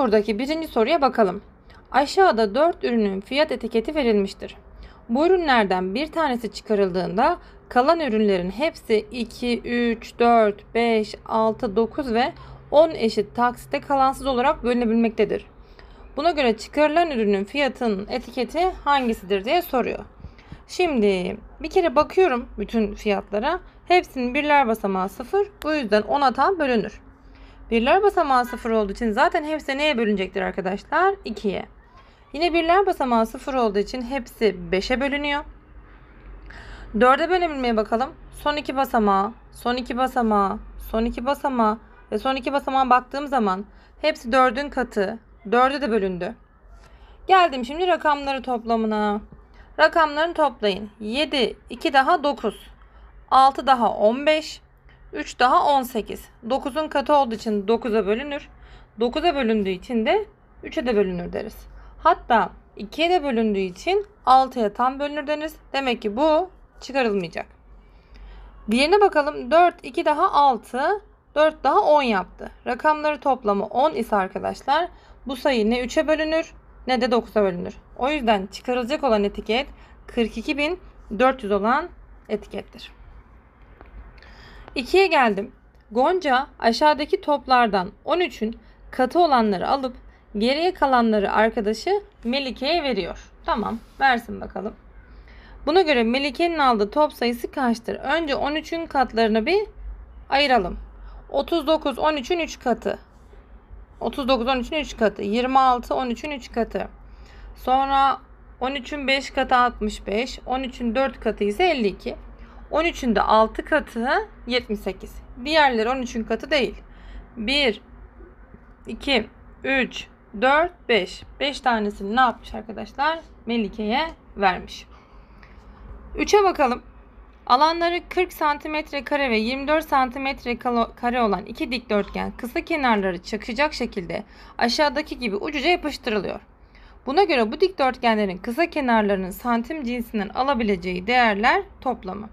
turdaki birinci soruya bakalım. Aşağıda 4 ürünün fiyat etiketi verilmiştir. Bu ürünlerden bir tanesi çıkarıldığında kalan ürünlerin hepsi 2, 3, 4, 5, 6, 9 ve 10 eşit taksitte kalansız olarak bölünebilmektedir. Buna göre çıkarılan ürünün fiyatının etiketi hangisidir diye soruyor. Şimdi bir kere bakıyorum bütün fiyatlara. Hepsinin birler basamağı 0. Bu yüzden 10'a tam bölünür. Birler basamağı 0 olduğu için zaten hepsi neye bölünecektir arkadaşlar? 2'ye. Yine birler basamağı 0 olduğu için hepsi 5'e bölünüyor. 4'e bölebilmeye bakalım. Son 2 basamağı, son 2 basamağı, son 2 basamağı ve son 2 basamağa baktığım zaman hepsi 4'ün katı. 4'e de bölündü. Geldim şimdi rakamları toplamına. Rakamlarını toplayın. 7, 2 daha 9. 6 daha 15. 3 daha 18. 9'un katı olduğu için 9'a bölünür. 9'a bölündüğü için de 3'e de bölünür deriz. Hatta 2'ye de bölündüğü için 6'ya tam bölünür deriz. Demek ki bu çıkarılmayacak. Diğerine bakalım. 4, 2 daha 6. 4 daha 10 yaptı. Rakamları toplamı 10 ise arkadaşlar bu sayı ne 3'e bölünür ne de 9'a bölünür. O yüzden çıkarılacak olan etiket 42.400 olan etikettir. 2'ye geldim. Gonca aşağıdaki toplardan 13'ün katı olanları alıp geriye kalanları arkadaşı Melike'ye veriyor. Tamam versin bakalım. Buna göre Melike'nin aldığı top sayısı kaçtır? Önce 13'ün katlarını bir ayıralım. 39 13'ün 3 katı. 39 13'ün 3 katı. 26 13'ün 3 katı. Sonra 13'ün 5 katı 65. 13'ün 4 katı ise 52. 13'ün de 6 katı 78. Diğerleri 13'ün katı değil. 1, 2, 3, 4, 5. 5 tanesini ne yapmış arkadaşlar? Melike'ye vermiş. 3'e bakalım. Alanları 40 cm kare ve 24 cm kare olan iki dikdörtgen kısa kenarları çakışacak şekilde aşağıdaki gibi ucuca yapıştırılıyor. Buna göre bu dikdörtgenlerin kısa kenarlarının santim cinsinden alabileceği değerler toplamı.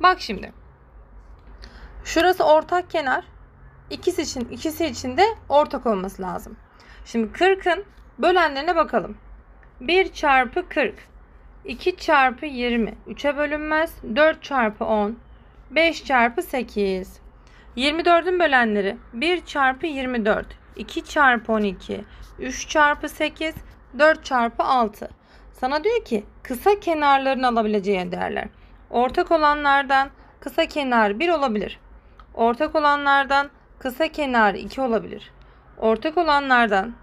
Bak şimdi. Şurası ortak kenar. İkisi için ikisi için de ortak olması lazım. Şimdi 40'ın bölenlerine bakalım. 1 çarpı 40 2 çarpı 20 3'e bölünmez. 4 çarpı 10 5 çarpı 8 24'ün bölenleri 1 çarpı 24 2 çarpı 12 3 çarpı 8 4 çarpı 6 sana diyor ki kısa kenarların alabileceği değerler. Ortak olanlardan kısa kenar 1 olabilir. Ortak olanlardan kısa kenar 2 olabilir. Ortak olanlardan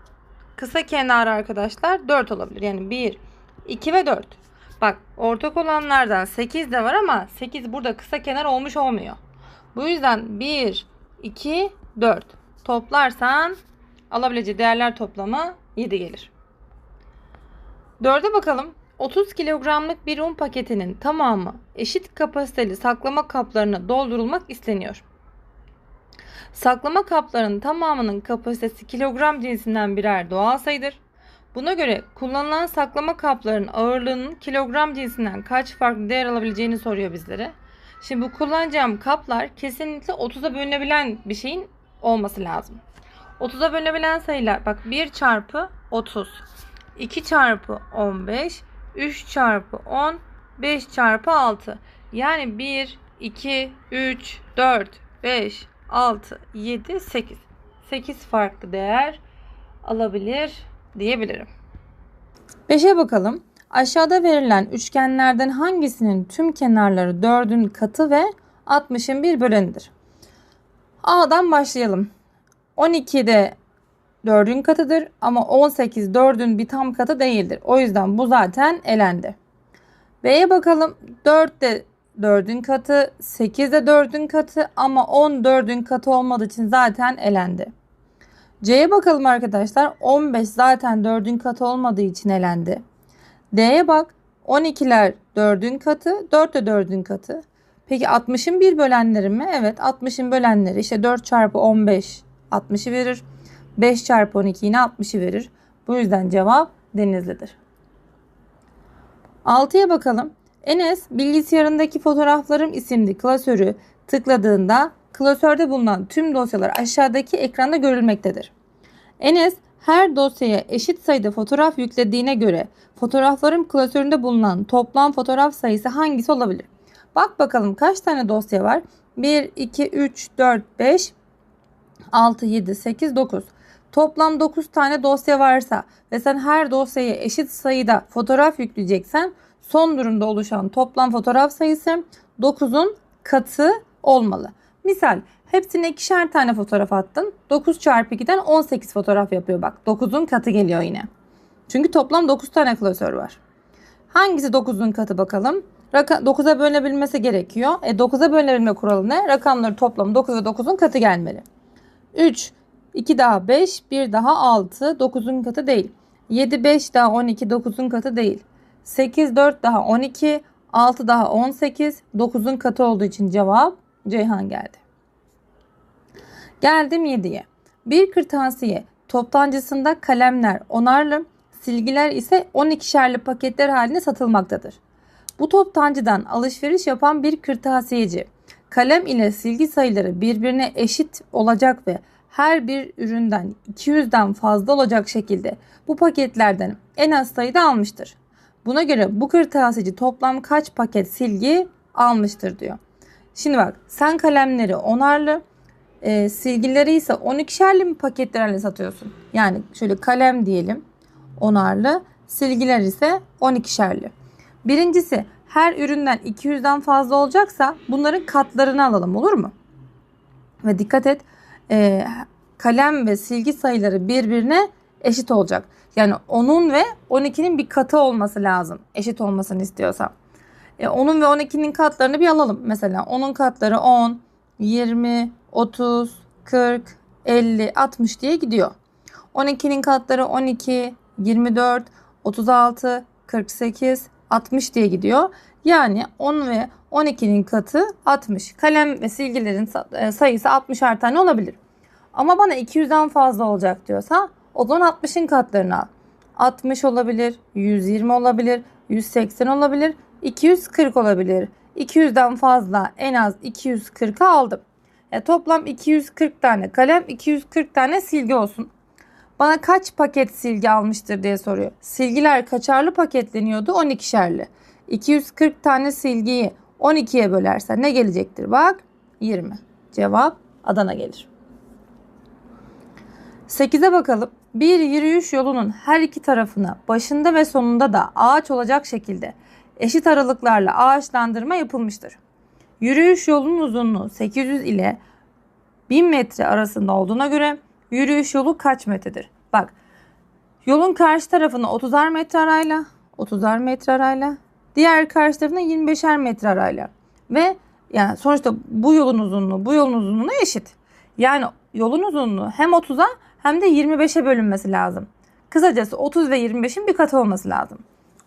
kısa kenar arkadaşlar 4 olabilir. Yani 1, 2 ve 4. Bak ortak olanlardan 8 de var ama 8 burada kısa kenar olmuş olmuyor. Bu yüzden 1, 2, 4 toplarsan alabileceği değerler toplamı 7 gelir. 4'e bakalım. 30 kilogramlık bir un paketinin tamamı eşit kapasiteli saklama kaplarına doldurulmak isteniyor. Saklama kaplarının tamamının kapasitesi kilogram cinsinden birer doğal sayıdır. Buna göre kullanılan saklama kaplarının ağırlığının kilogram cinsinden kaç farklı değer alabileceğini soruyor bizlere. Şimdi bu kullanacağım kaplar kesinlikle 30'a bölünebilen bir şeyin olması lazım. 30'a bölünebilen sayılar bak 1 çarpı 30, 2 çarpı 15, 3 çarpı 10, 5 çarpı 6. Yani 1, 2, 3, 4, 5, 6, 7, 8. 8 farklı değer alabilir diyebilirim. 5'e bakalım. Aşağıda verilen üçgenlerden hangisinin tüm kenarları 4'ün katı ve 60'ın bir bölenidir? A'dan başlayalım. 12 de 4'ün katıdır ama 18 4'ün bir tam katı değildir. O yüzden bu zaten elendi. B'ye bakalım. 4 de 4'ün katı, 8 de 4'ün katı ama 10 4'ün katı olmadığı için zaten elendi. C'ye bakalım arkadaşlar. 15 zaten 4'ün katı olmadığı için elendi. D'ye bak. 12'ler 4'ün katı, 4 de 4'ün katı. Peki 60'ın bir bölenleri mi? Evet 60'ın bölenleri işte 4 çarpı 15 60'ı verir. 5 çarpı 12 yine 60'ı verir. Bu yüzden cevap Denizli'dir. 6'ya bakalım. Enes bilgisayarındaki fotoğraflarım isimli klasörü tıkladığında klasörde bulunan tüm dosyalar aşağıdaki ekranda görülmektedir. Enes her dosyaya eşit sayıda fotoğraf yüklediğine göre fotoğrafların klasöründe bulunan toplam fotoğraf sayısı hangisi olabilir? Bak bakalım kaç tane dosya var? 1, 2, 3, 4, 5, 6, 7, 8, 9. Toplam 9 tane dosya varsa ve sen her dosyaya eşit sayıda fotoğraf yükleyeceksen son durumda oluşan toplam fotoğraf sayısı 9'un katı olmalı. Misal hepsine ikişer tane fotoğraf attın. 9 çarpı 2'den 18 fotoğraf yapıyor bak. 9'un katı geliyor yine. Çünkü toplam 9 tane klasör var. Hangisi 9'un katı bakalım? 9'a bölünebilmesi gerekiyor. E 9'a bölünebilme kuralı ne? Rakamları toplamı 9 ve 9'un katı gelmeli. 3, 2 daha 5, 1 daha 6, 9'un katı değil. 7, 5 daha 12, 9'un katı değil. 8, 4 daha 12, 6 daha 18, 9'un katı olduğu için cevap Ceyhan geldi. Geldim 7'ye. Bir kırtasiye toptancısında kalemler onarlı, silgiler ise 12'şerli paketler halinde satılmaktadır. Bu toptancıdan alışveriş yapan bir kırtasiyeci kalem ile silgi sayıları birbirine eşit olacak ve her bir üründen 200'den fazla olacak şekilde bu paketlerden en az sayıda almıştır. Buna göre bu kırtasiyeci toplam kaç paket silgi almıştır diyor. Şimdi bak sen kalemleri onarlı, e, silgileri ise 12'şerli mi paketlerle satıyorsun? Yani şöyle kalem diyelim onarlı, silgiler ise 12'şerli. Birincisi her üründen 200'den fazla olacaksa bunların katlarını alalım olur mu? Ve dikkat et e, kalem ve silgi sayıları birbirine eşit olacak. Yani 10'un ve 12'nin bir katı olması lazım. Eşit olmasını istiyorsam. E, 10'un ve 12'nin katlarını bir alalım. Mesela 10'un katları 10, 20, 30, 40, 50, 60 diye gidiyor. 12'nin katları 12, 24, 36, 48, 60 diye gidiyor. Yani 10 ve 12'nin katı 60. Kalem ve silgilerin e, sayısı 60'ar tane olabilir. Ama bana 200'den fazla olacak diyorsa o zaman 60'ın katlarını al. 60 olabilir, 120 olabilir, 180 olabilir, 240 olabilir. 200'den fazla en az 240'ı aldım. E, toplam 240 tane kalem, 240 tane silgi olsun. Bana kaç paket silgi almıştır diye soruyor. Silgiler kaçarlı paketleniyordu? 12'şerli. 240 tane silgiyi 12'ye bölersen ne gelecektir? Bak 20. Cevap Adana gelir. 8'e bakalım. Bir yürüyüş yolunun her iki tarafına başında ve sonunda da ağaç olacak şekilde eşit aralıklarla ağaçlandırma yapılmıştır. Yürüyüş yolunun uzunluğu 800 ile 1000 metre arasında olduğuna göre yürüyüş yolu kaç metredir? Bak yolun karşı tarafına 30'ar metre arayla 30'ar metre arayla diğer karşı tarafına 25'er metre arayla ve yani sonuçta bu yolun uzunluğu bu yolun uzunluğuna eşit. Yani yolun uzunluğu hem 30'a hem de 25'e bölünmesi lazım. Kısacası 30 ve 25'in bir katı olması lazım.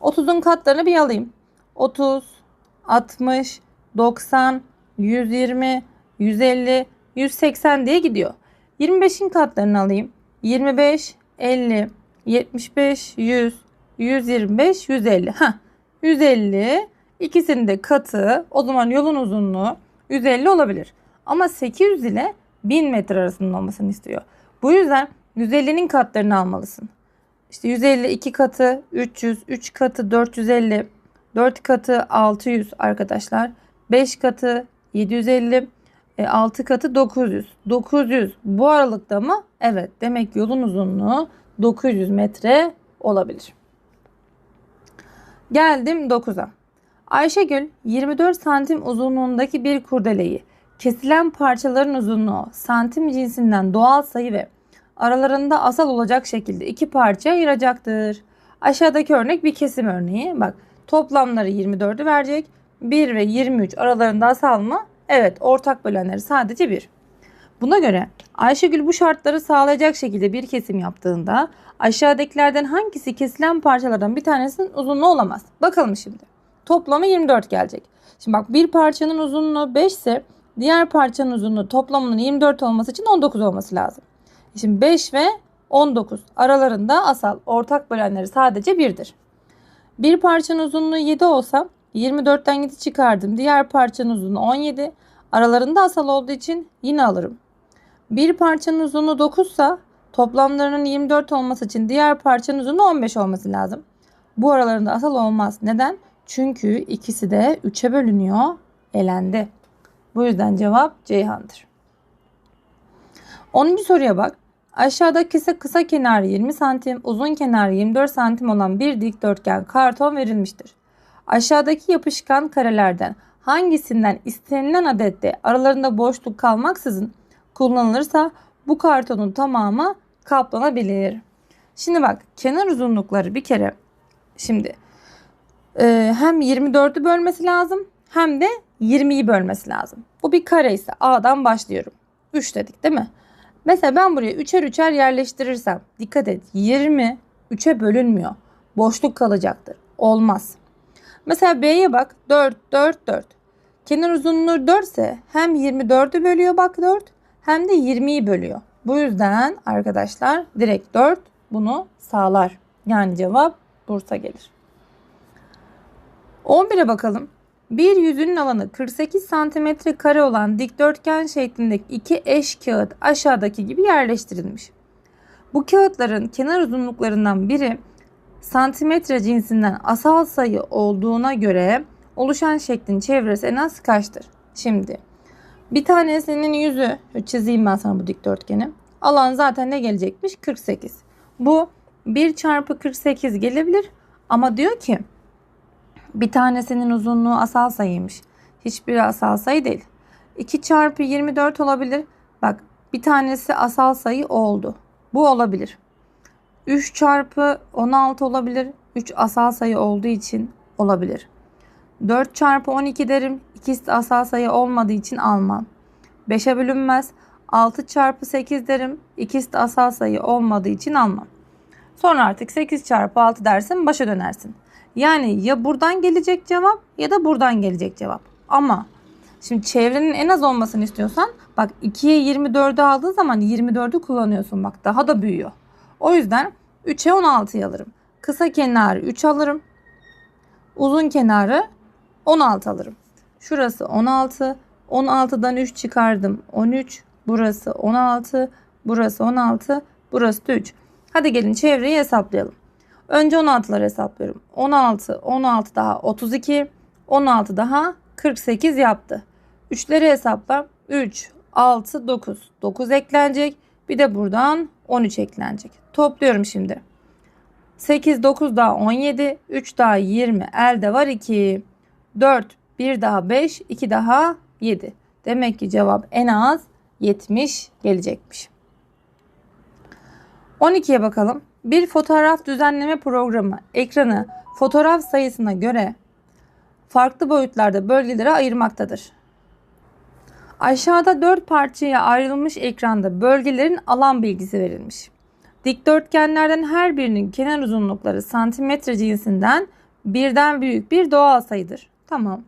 30'un katlarını bir alayım. 30, 60, 90, 120, 150, 180 diye gidiyor. 25'in katlarını alayım. 25, 50, 75, 100, 125, 150. Ha, 150 ikisinin de katı o zaman yolun uzunluğu 150 olabilir. Ama 800 ile 1000 metre arasında olmasını istiyor. Bu yüzden 150'nin katlarını almalısın. İşte 150 2 katı 300, 3 katı 450, 4 katı 600 arkadaşlar. 5 katı 750, 6 e, katı 900. 900 bu aralıkta mı? Evet. Demek yolun uzunluğu 900 metre olabilir. Geldim 9'a. Ayşegül 24 santim uzunluğundaki bir kurdeleyi kesilen parçaların uzunluğu santim cinsinden doğal sayı ve aralarında asal olacak şekilde iki parçaya ayıracaktır. Aşağıdaki örnek bir kesim örneği. Bak toplamları 24'ü verecek. 1 ve 23 aralarında asal mı? Evet ortak bölenleri sadece 1. Buna göre Ayşegül bu şartları sağlayacak şekilde bir kesim yaptığında aşağıdakilerden hangisi kesilen parçalardan bir tanesinin uzunluğu olamaz? Bakalım şimdi. Toplamı 24 gelecek. Şimdi bak bir parçanın uzunluğu 5 ise diğer parçanın uzunluğu toplamının 24 olması için 19 olması lazım. Şimdi 5 ve 19 aralarında asal ortak bölenleri sadece 1'dir. Bir parçanın uzunluğu 7 olsa 24'ten 7 çıkardım. Diğer parçanın uzunluğu 17. Aralarında asal olduğu için yine alırım. Bir parçanın uzunluğu 9 ise Toplamlarının 24 olması için diğer parçanın uzunluğu 15 olması lazım. Bu aralarında asal olmaz. Neden? Çünkü ikisi de 3'e bölünüyor. Elendi. Bu yüzden cevap Ceyhan'dır. 10. soruya bak. Aşağıda kısa, kısa kenarı 20 santim, uzun kenarı 24 santim olan bir dikdörtgen karton verilmiştir. Aşağıdaki yapışkan karelerden hangisinden istenilen adette aralarında boşluk kalmaksızın kullanılırsa bu kartonun tamamı kaplanabilir. Şimdi bak kenar uzunlukları bir kere şimdi e, hem 24'ü bölmesi lazım hem de 20'yi bölmesi lazım. Bu bir kare ise A'dan başlıyorum. 3 dedik değil mi? Mesela ben buraya üçer üçer yerleştirirsem dikkat et 20 3'e bölünmüyor. Boşluk kalacaktır. Olmaz. Mesela B'ye bak 4 4 4. Kenar uzunluğu 4 ise hem 24'ü bölüyor bak 4 hem de 20'yi bölüyor. Bu yüzden arkadaşlar direkt 4 bunu sağlar. Yani cevap Bursa gelir. 11'e bakalım. Bir yüzünün alanı 48 santimetre kare olan dikdörtgen şeklindeki iki eş kağıt aşağıdaki gibi yerleştirilmiş. Bu kağıtların kenar uzunluklarından biri santimetre cinsinden asal sayı olduğuna göre oluşan şeklin çevresi en az kaçtır? Şimdi bir tanesinin yüzü çizeyim ben sana bu dikdörtgeni. Alan zaten ne gelecekmiş? 48. Bu 1 çarpı 48 gelebilir ama diyor ki bir tanesinin uzunluğu asal sayıymış. Hiçbiri asal sayı değil. 2 çarpı 24 olabilir. Bak bir tanesi asal sayı oldu. Bu olabilir. 3 çarpı 16 olabilir. 3 asal sayı olduğu için olabilir. 4 çarpı 12 derim. İkisi de asal sayı olmadığı için almam. 5'e bölünmez. 6 çarpı 8 derim. İkisi de asal sayı olmadığı için almam. Sonra artık 8 çarpı 6 dersin başa dönersin. Yani ya buradan gelecek cevap ya da buradan gelecek cevap. Ama şimdi çevrenin en az olmasını istiyorsan bak 2'ye 24'ü aldığın zaman 24'ü kullanıyorsun bak daha da büyüyor. O yüzden 3'e 16'yı alırım. Kısa kenarı 3 alırım. Uzun kenarı 16 alırım. Şurası 16. 16'dan 3 çıkardım. 13. Burası 16. Burası 16. Burası da 3. Hadi gelin çevreyi hesaplayalım. Önce 16'ları hesaplıyorum. 16, 16 daha 32, 16 daha 48 yaptı. 3'leri hesapla. 3, 6, 9. 9 eklenecek. Bir de buradan 13 eklenecek. Topluyorum şimdi. 8, 9 daha 17, 3 daha 20. Elde var 2. 4, 1 daha 5, 2 daha 7. Demek ki cevap en az 70 gelecekmiş. 12'ye bakalım. Bir fotoğraf düzenleme programı ekranı fotoğraf sayısına göre farklı boyutlarda bölgelere ayırmaktadır. Aşağıda dört parçaya ayrılmış ekranda bölgelerin alan bilgisi verilmiş. Dikdörtgenlerden her birinin kenar uzunlukları santimetre cinsinden birden büyük bir doğal sayıdır. Tamam.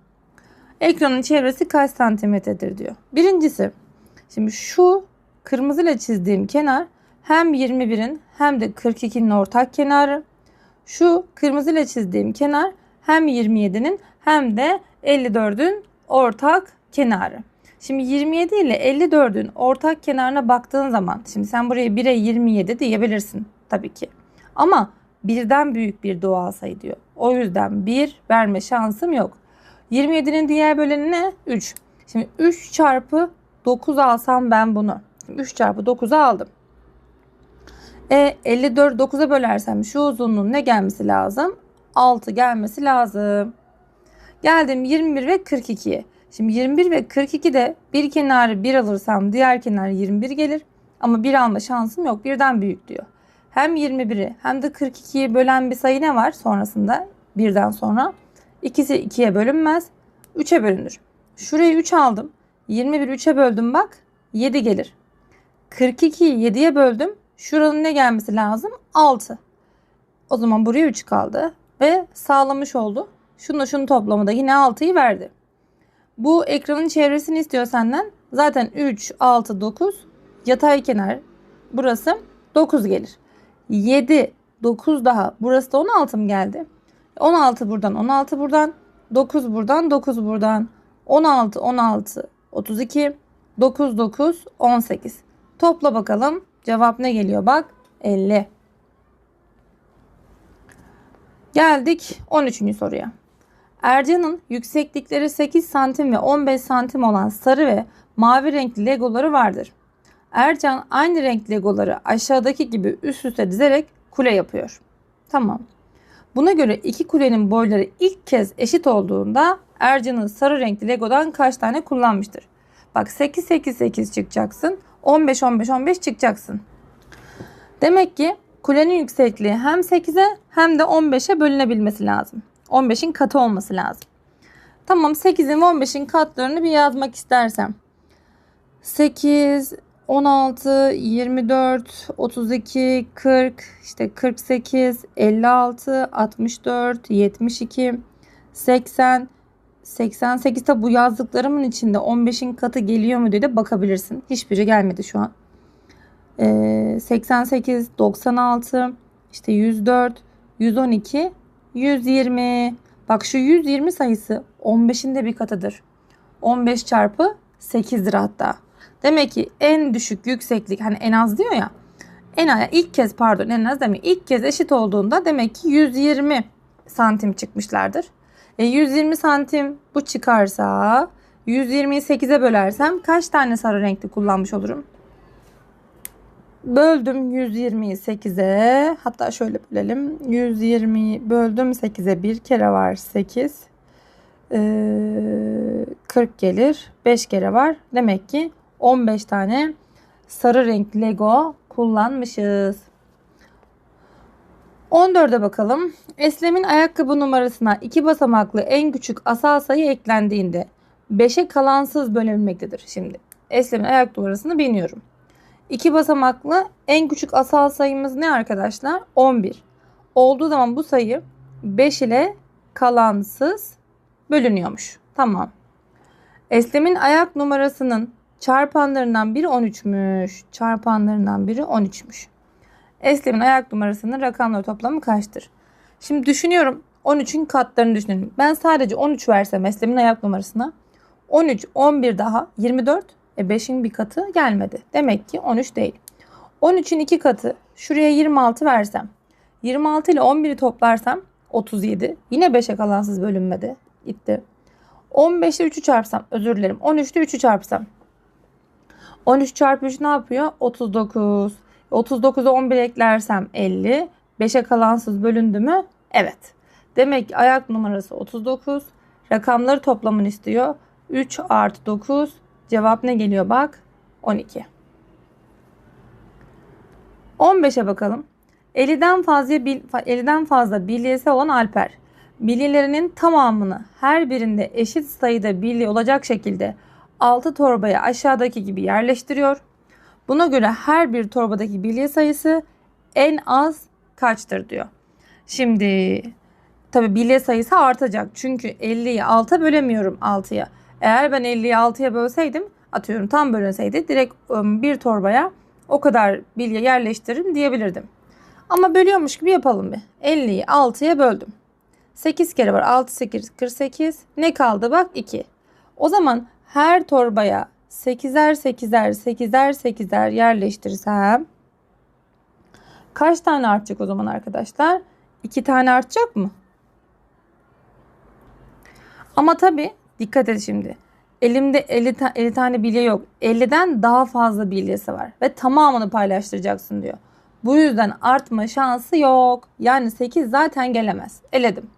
Ekranın çevresi kaç santimetredir diyor. Birincisi, şimdi şu kırmızıyla çizdiğim kenar hem 21'in hem de 42'nin ortak kenarı. Şu kırmızıyla çizdiğim kenar hem 27'nin hem de 54'ün ortak kenarı. Şimdi 27 ile 54'ün ortak kenarına baktığın zaman şimdi sen buraya 1'e 27 diyebilirsin tabii ki. Ama birden büyük bir doğal sayı diyor. O yüzden 1 verme şansım yok. 27'nin diğer böleni ne? 3. Şimdi 3 çarpı 9 alsam ben bunu. 3 çarpı 9'u aldım. E 54 9'a bölersem şu uzunluğun ne gelmesi lazım? 6 gelmesi lazım. Geldim 21 ve 42'ye. Şimdi 21 ve 42'de bir kenarı 1 alırsam diğer kenar 21 gelir. Ama 1 alma şansım yok. Birden büyük diyor. Hem 21'i hem de 42'yi bölen bir sayı ne var sonrasında? Birden sonra. İkisi 2'ye bölünmez. 3'e bölünür. Şurayı 3 aldım. 21 3'e böldüm bak. 7 gelir. 42'yi 7'ye böldüm. Şuranın ne gelmesi lazım? 6. O zaman buraya 3 kaldı. Ve sağlamış oldu. Şunu şunu toplamı da yine 6'yı verdi. Bu ekranın çevresini istiyor senden. Zaten 3, 6, 9 yatay kenar. Burası 9 gelir. 7, 9 daha. Burası da 16 mı geldi? 16 buradan, 16 buradan. 9 buradan, 9 buradan. 16, 16, 32. 9, 9, 18. Topla bakalım Cevap ne geliyor bak? 50. Geldik 13. soruya. Ercan'ın yükseklikleri 8 santim ve 15 santim olan sarı ve mavi renkli legoları vardır. Ercan aynı renk legoları aşağıdaki gibi üst üste dizerek kule yapıyor. Tamam. Buna göre iki kulenin boyları ilk kez eşit olduğunda Ercan'ın sarı renkli legodan kaç tane kullanmıştır? Bak 8 8 8 çıkacaksın. 15 15 15 çıkacaksın. Demek ki kulenin yüksekliği hem 8'e hem de 15'e bölünebilmesi lazım. 15'in katı olması lazım. Tamam 8'in ve 15'in katlarını bir yazmak istersem. 8, 16, 24, 32, 40, işte 48, 56, 64, 72, 80, 88 tabi bu yazdıklarımın içinde 15'in katı geliyor mu diye de bakabilirsin. Hiçbiri gelmedi şu an. Ee, 88, 96, işte 104, 112, 120. Bak şu 120 sayısı 15'in de bir katıdır. 15 çarpı 8'dir hatta. Demek ki en düşük yükseklik hani en az diyor ya. En az ilk kez pardon en az demek ilk kez eşit olduğunda demek ki 120 santim çıkmışlardır. E 120 santim bu çıkarsa 120'yi 8'e bölersem kaç tane sarı renkli kullanmış olurum? Böldüm 120'yi 8'e. Hatta şöyle bölelim. 120'yi böldüm 8'e bir kere var 8. Ee, 40 gelir. 5 kere var. Demek ki 15 tane sarı renkli Lego kullanmışız. 14'e bakalım. Eslem'in ayakkabı numarasına iki basamaklı en küçük asal sayı eklendiğinde 5'e kalansız bölünmektedir. Şimdi Eslem'in ayak numarasını bilmiyorum. İki basamaklı en küçük asal sayımız ne arkadaşlar? 11. Olduğu zaman bu sayı 5 ile kalansız bölünüyormuş. Tamam. Eslem'in ayak numarasının çarpanlarından biri 13'müş. Çarpanlarından biri 13'müş. Eslem'in ayak numarasının rakamları toplamı kaçtır? Şimdi düşünüyorum 13'ün katlarını düşünelim. Ben sadece 13 versem Eslem'in ayak numarasına 13, 11 daha 24 e 5'in bir katı gelmedi. Demek ki 13 değil. 13'ün iki katı şuraya 26 versem 26 ile 11'i toplarsam 37. Yine 5'e kalansız bölünmedi. Gitti. 15 ile 3'ü çarpsam özür dilerim. 13 ile 3'ü çarpsam. 13 çarpı 3 ne yapıyor? 39. 39'a 11 eklersem 50. 5'e kalansız bölündü mü? Evet. Demek ki ayak numarası 39. Rakamları toplamını istiyor. 3 artı 9 Cevap ne geliyor bak? 12. 15'e bakalım. 50'den fazla 50'den fazla bilyesi olan Alper bilyelerinin tamamını her birinde eşit sayıda bilye olacak şekilde 6 torbaya aşağıdaki gibi yerleştiriyor. Buna göre her bir torbadaki bilye sayısı en az kaçtır diyor. Şimdi tabi bilye sayısı artacak. Çünkü 50'yi 6'a bölemiyorum 6'ya. Eğer ben 50'yi 6'ya bölseydim atıyorum tam bölünseydi direkt bir torbaya o kadar bilye yerleştiririm diyebilirdim. Ama bölüyormuş gibi yapalım bir. 50'yi 6'ya böldüm. 8 kere var. 6 8 48. Ne kaldı bak 2. O zaman her torbaya 8'er 8'er 8'er 8'er yerleştirsem kaç tane artacak o zaman arkadaşlar? 2 tane artacak mı? Ama tabi dikkat et şimdi. Elimde 50, ta 50 tane bilye yok. 50'den daha fazla bilyesi var. Ve tamamını paylaştıracaksın diyor. Bu yüzden artma şansı yok. Yani 8 zaten gelemez. Eledim.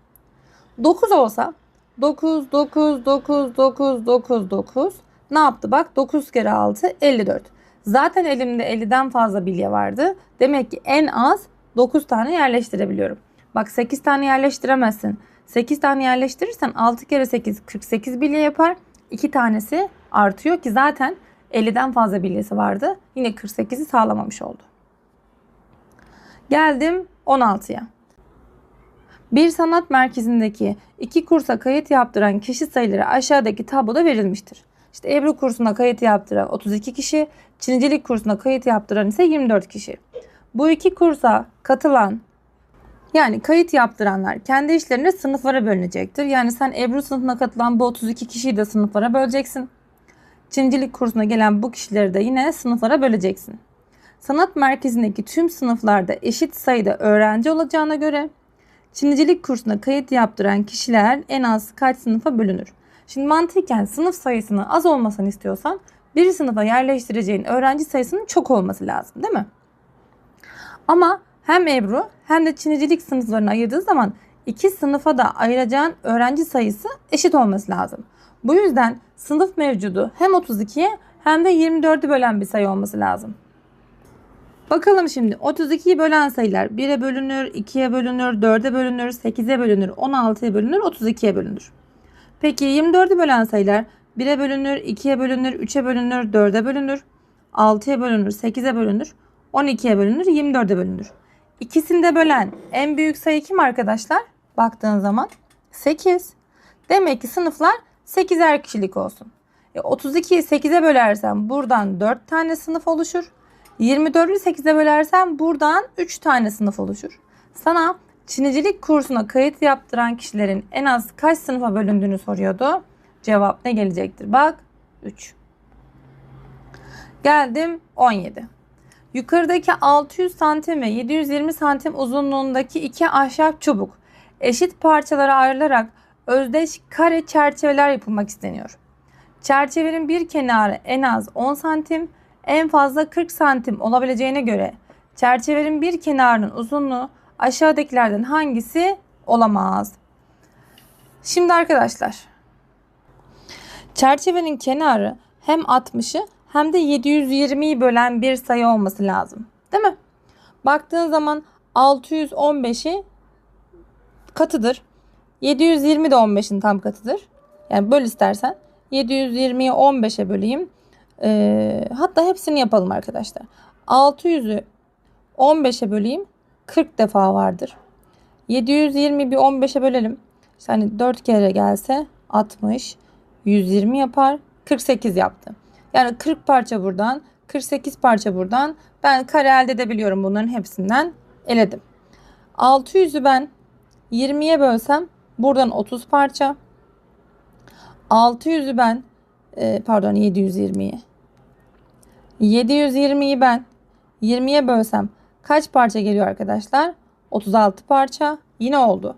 9 olsa 9, 9, 9, 9, 9, 9. Ne yaptı bak 9 kere 6 54. Zaten elimde 50'den fazla bilye vardı. Demek ki en az 9 tane yerleştirebiliyorum. Bak 8 tane yerleştiremezsin. 8 tane yerleştirirsen 6 kere 8 48 bilye yapar. 2 tanesi artıyor ki zaten 50'den fazla bilyesi vardı. Yine 48'i sağlamamış oldu. Geldim 16'ya. Bir sanat merkezindeki iki kursa kayıt yaptıran kişi sayıları aşağıdaki tabloda verilmiştir. İşte Ebru kursuna kayıt yaptıran 32 kişi, Çinicilik kursuna kayıt yaptıran ise 24 kişi. Bu iki kursa katılan yani kayıt yaptıranlar kendi işlerinde sınıflara bölünecektir. Yani sen Ebru sınıfına katılan bu 32 kişiyi de sınıflara böleceksin. Çincilik kursuna gelen bu kişileri de yine sınıflara böleceksin. sanat merkezindeki tüm sınıflarda eşit sayıda öğrenci olacağına göre Çinicilik kursuna kayıt yaptıran kişiler en az kaç sınıfa bölünür? Şimdi mantıken sınıf sayısının az olmasını istiyorsan bir sınıfa yerleştireceğin öğrenci sayısının çok olması lazım değil mi? Ama hem Ebru hem de Çinicilik sınıflarını ayırdığı zaman iki sınıfa da ayıracağın öğrenci sayısı eşit olması lazım. Bu yüzden sınıf mevcudu hem 32'ye hem de 24'ü bölen bir sayı olması lazım. Bakalım şimdi 32'yi bölen sayılar 1'e bölünür, 2'ye bölünür, 4'e bölünür, 8'e bölünür, 16'ya bölünür, 32'ye bölünür. Peki 24'ü bölen sayılar 1'e bölünür, 2'ye bölünür, 3'e bölünür, 4'e bölünür, 6'ya bölünür, 8'e bölünür, 12'ye bölünür, 24'e bölünür. İkisini de bölen en büyük sayı kim arkadaşlar? Baktığın zaman 8. Demek ki sınıflar 8'er kişilik olsun. E, 32'yi 8'e bölersem buradan 4 tane sınıf oluşur. 24'ü 8'e bölersem buradan 3 tane sınıf oluşur. Sana Çinicilik kursuna kayıt yaptıran kişilerin en az kaç sınıfa bölündüğünü soruyordu. Cevap ne gelecektir? Bak 3. Geldim 17. Yukarıdaki 600 santim ve 720 santim uzunluğundaki iki ahşap çubuk eşit parçalara ayrılarak özdeş kare çerçeveler yapılmak isteniyor. Çerçevenin bir kenarı en az 10 santim, en fazla 40 santim olabileceğine göre çerçevenin bir kenarının uzunluğu aşağıdakilerden hangisi olamaz? Şimdi arkadaşlar çerçevenin kenarı hem 60'ı hem de 720'yi bölen bir sayı olması lazım. Değil mi? Baktığın zaman 615'i katıdır. 720 de 15'in tam katıdır. Yani böl istersen. 720'yi 15'e böleyim. Ee, hatta hepsini yapalım arkadaşlar. 600'ü 15'e böleyim. 40 defa vardır. 720 bir 15'e bölelim. İşte hani 4 kere gelse 60, 120 yapar. 48 yaptı. Yani 40 parça buradan, 48 parça buradan. Ben kare elde edebiliyorum bunların hepsinden. Eledim. 600'ü ben 20'ye bölsem buradan 30 parça. 600'ü ben e, pardon 720'yi. 720'yi ben 20'ye bölsem kaç parça geliyor arkadaşlar? 36 parça. Yine oldu.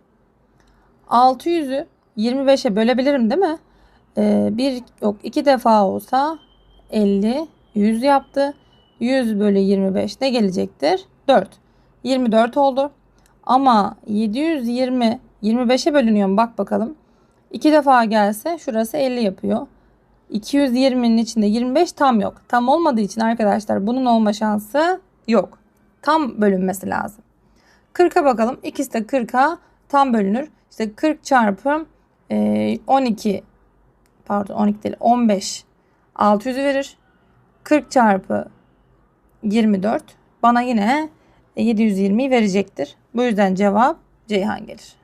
600'ü 25'e bölebilirim değil mi? Ee, bir yok iki defa olsa 50 100 yaptı. 100 bölü 25 ne gelecektir? 4. 24 oldu. Ama 720 25'e bölünüyor mu? Bak bakalım. 2 defa gelse şurası 50 yapıyor. 220'nin içinde 25 tam yok. Tam olmadığı için arkadaşlar bunun olma şansı yok. Tam bölünmesi lazım. 40'a bakalım. İkisi de 40'a tam bölünür. İşte 40 çarpı e, 12 pardon 12 değil 15 600'ü verir. 40 çarpı 24 bana yine 720'yi verecektir. Bu yüzden cevap Ceyhan gelir.